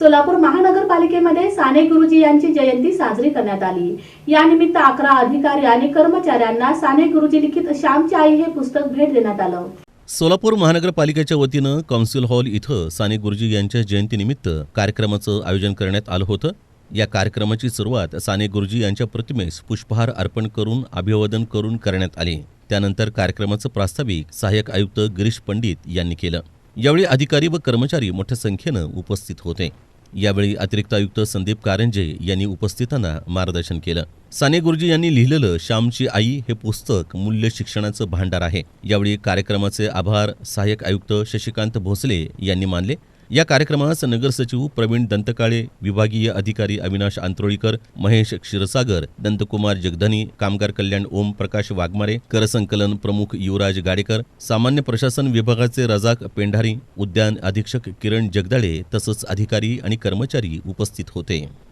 सोलापूर महानगरपालिकेमध्ये साने गुरुजी यांची जयंती साजरी करण्यात आली. यानिमित्त अकरा अधिकारी आणि कर्मचाऱ्यांना साने गुरुजी लिखित श्यामची आई हे पुस्तक भेट देण्यात आलं. सोलापूर महानगरपालिकेच्या वतीनं कौन्सिल हॉल इथं साने गुरुजी यांच्या जयंतीनिमित्त कार्यक्रमाचं आयोजन करण्यात आलं होतं. या कार्यक्रमाची सुरुवात साने गुरुजी यांच्या प्रतिमेस पुष्पहार अर्पण करून अभिवादन करून करण्यात आले. त्यानंतर कार्यक्रमाचं प्रास्ताविक सहाय्यक आयुक्त गिरीश पंडित यांनी केलं. यावेळी अधिकारी व कर्मचारी मोठ्या संख्येनं उपस्थित होते. यावेळी अतिरिक्त आयुक्त संदीप कारंजे यांनी उपस्थितांना मार्गदर्शन केलं. साने गुरुजी यांनी लिहिलेलं श्यामची आई हे पुस्तक मूल्य शिक्षणाचं भांडार आहे. यावेळी कार्यक्रमाचे आभार सहाय्यक आयुक्त शशिकांत भोसले यांनी मानले. या कार्यक्रमास नगरसचिव प्रवीण दंतकाळे विभागीय अधिकारी अविनाश आंत्रोळीकर महेश क्षीरसागर दंतकुमार जगधनी कामगार कल्याण ओम प्रकाश वाघमारे कर संकलन प्रमुख युवराज गाडेकर सामान्य प्रशासन विभागाचे रजाक पेंढारी उद्यान अधीक्षक किरण जगदाळे तसंच अधिकारी आणि कर्मचारी उपस्थित होते.